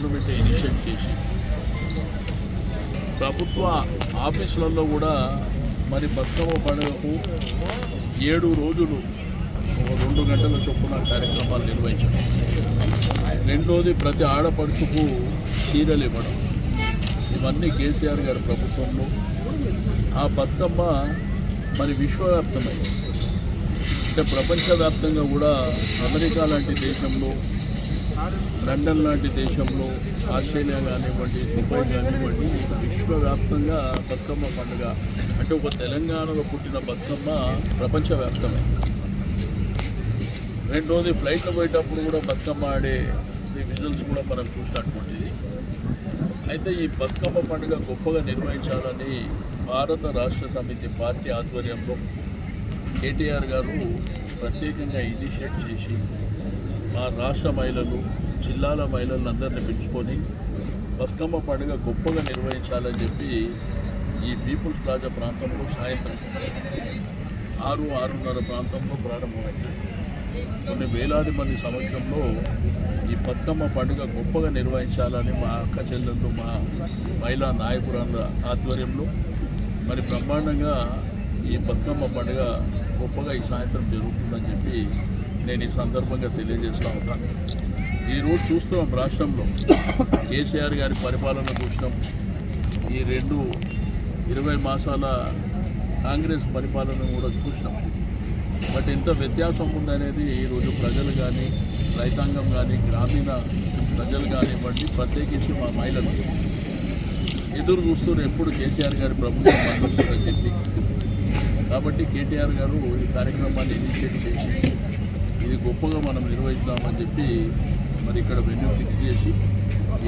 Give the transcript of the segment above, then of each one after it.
Government initiate చేసి ప్రభుత్వ ఆఫీసులలో కూడా మరి బతుకమ్మ పండుగకు ఏడు రోజులు ఒక రెండు గంటల చొప్పున కార్యక్రమాలు నిర్వహించడం రెండోది ప్రతి ఆడపడుచుకు చీరలు ఇవ్వడం. ఇవన్నీ కేసీఆర్ గారి ప్రభుత్వంలో. ఆ బతుకమ్మ మరి విశ్వవ్యాప్తమైంది. అంటే ప్రపంచవ్యాప్తంగా కూడా అమెరికా లాంటి దేశంలో లండన్ లాంటి దేశంలో ఆస్ట్రేలియా కానివ్వండి దుబాయ్ కానివ్వండి విశ్వవ్యాప్తంగా బతుకమ్మ పండుగ అంటే ఒక తెలంగాణలో పుట్టిన బతుకమ్మ ప్రపంచవ్యాప్తమైంది రెండోది ఫ్లైట్లో పోయేటప్పుడు కూడా బతుకమ్మ ఆడే విజువల్స్ కూడా మనం చూసినటువంటిది. అయితే ఈ బతుకమ్మ పండుగ గొప్పగా నిర్వహించాలని భారత రాష్ట్ర సమితి పార్టీ ఆధ్వర్యంలో కేటీఆర్ గారు ప్రత్యేకంగా ఇనిషియేట్ చేసి మా రాష్ట్ర మహిళలు జిల్లాల మహిళలందరినీ పిలుచుకొని బతుకమ్మ పండుగ గొప్పగా నిర్వహించాలని చెప్పి ఈ పీపుల్స్ ప్లాజా ప్రాంతంలో సాయంత్రం ఆరు ఆరున్నర ప్రాంతంలో ప్రారంభమైంది. కొన్ని వేలాది మంది సమక్షంలో ఈ బతుకమ్మ పండుగ గొప్పగా నిర్వహించాలని మా అక్క చెల్లెళ్ళు మా మహిళా నాయకురాల ఆధ్వర్యంలో మరి బ్రహ్మాండంగా ఈ బతుకమ్మ పండుగ గొప్పగా ఈ సాయంత్రం జరుగుతుందని చెప్పి నేను ఈ సందర్భంగా తెలియజేస్తూ ఉంటాను ఈరోజు చూస్తున్నాం రాష్ట్రంలో. కేసీఆర్ గారి పరిపాలన చూసినాం. ఈ రెండు ఇరవై మాసాల కాంగ్రెస్ పరిపాలన కూడా చూసినాం. బట్ ఎంత వ్యత్యాసం ఉందనేది ఈరోజు ప్రజలు కానీ రైతాంగం కానీ గ్రామీణ ప్రజలు కానివ్వండి ప్రత్యేకించి మా మహిళలు ఎదురు చూస్తూ ఎప్పుడు కేసీఆర్ గారి ప్రభుత్వం పనిచేస్తుందని చెప్పి. కాబట్టి కేటీఆర్ గారు ఈ కార్యక్రమాన్ని ఇనిషియేట్ చేసి ఇది గొప్పగా మనం నిర్వహిద్దామని చెప్పి మరి ఇక్కడ వెన్యూ ఫిక్స్ చేసి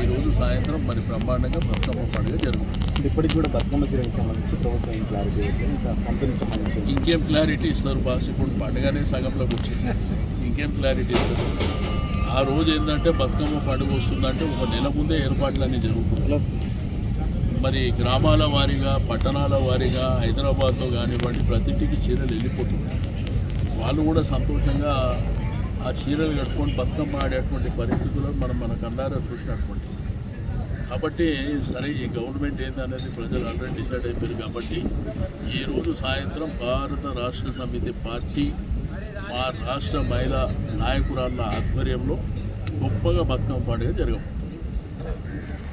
ఈరోజు సాయంత్రం మరి బ్రహ్మాండంగా బతుకమ్మ పండుగ జరుగుతుంది. ఇప్పటికి కూడా బతుకమ్మ చీరకు సంబంధించి ప్రభుత్వం ఏం క్లారిటీ ఇంకా కంపెనీకి సంబంధించి ఇంకేం క్లారిటీ ఇస్తారు బాస్? ఇప్పుడు పండుగనే సగంలోకి వచ్చింది. ఇంకేం క్లారిటీ ఇస్తారు? ఆ రోజు ఏంటంటే బతుకమ్మ పండుగ వస్తుందంటే ఒక నెల ముందే ఏర్పాట్లన్నీ జరుగుతున్నాయి. మరి గ్రామాల వారీగా పట్టణాల వారీగా హైదరాబాద్లో కానివ్వండి ప్రతింటికి చీరలు వెళ్ళిపోతున్నాయి. వాళ్ళు కూడా సంతోషంగా ఆ చీరలు కట్టుకొని బతుకమ్మ ఆడేటువంటి పరిస్థితులను మనం మన కన్నారా చూసినటువంటి. కాబట్టి సరే ఈ గవర్నమెంట్ ఏందనేది ప్రజలు ఆల్రెడీ డిసైడ్ అయిపోయారు కాబట్టి ఈరోజు సాయంత్రం భారత రాష్ట్ర సమితి పార్టీ మా రాష్ట్ర మహిళా నాయకురాళ్ళ ఆధ్వర్యంలో గొప్పగా బతుకమ్మ పండుగ జరగబోతుంది.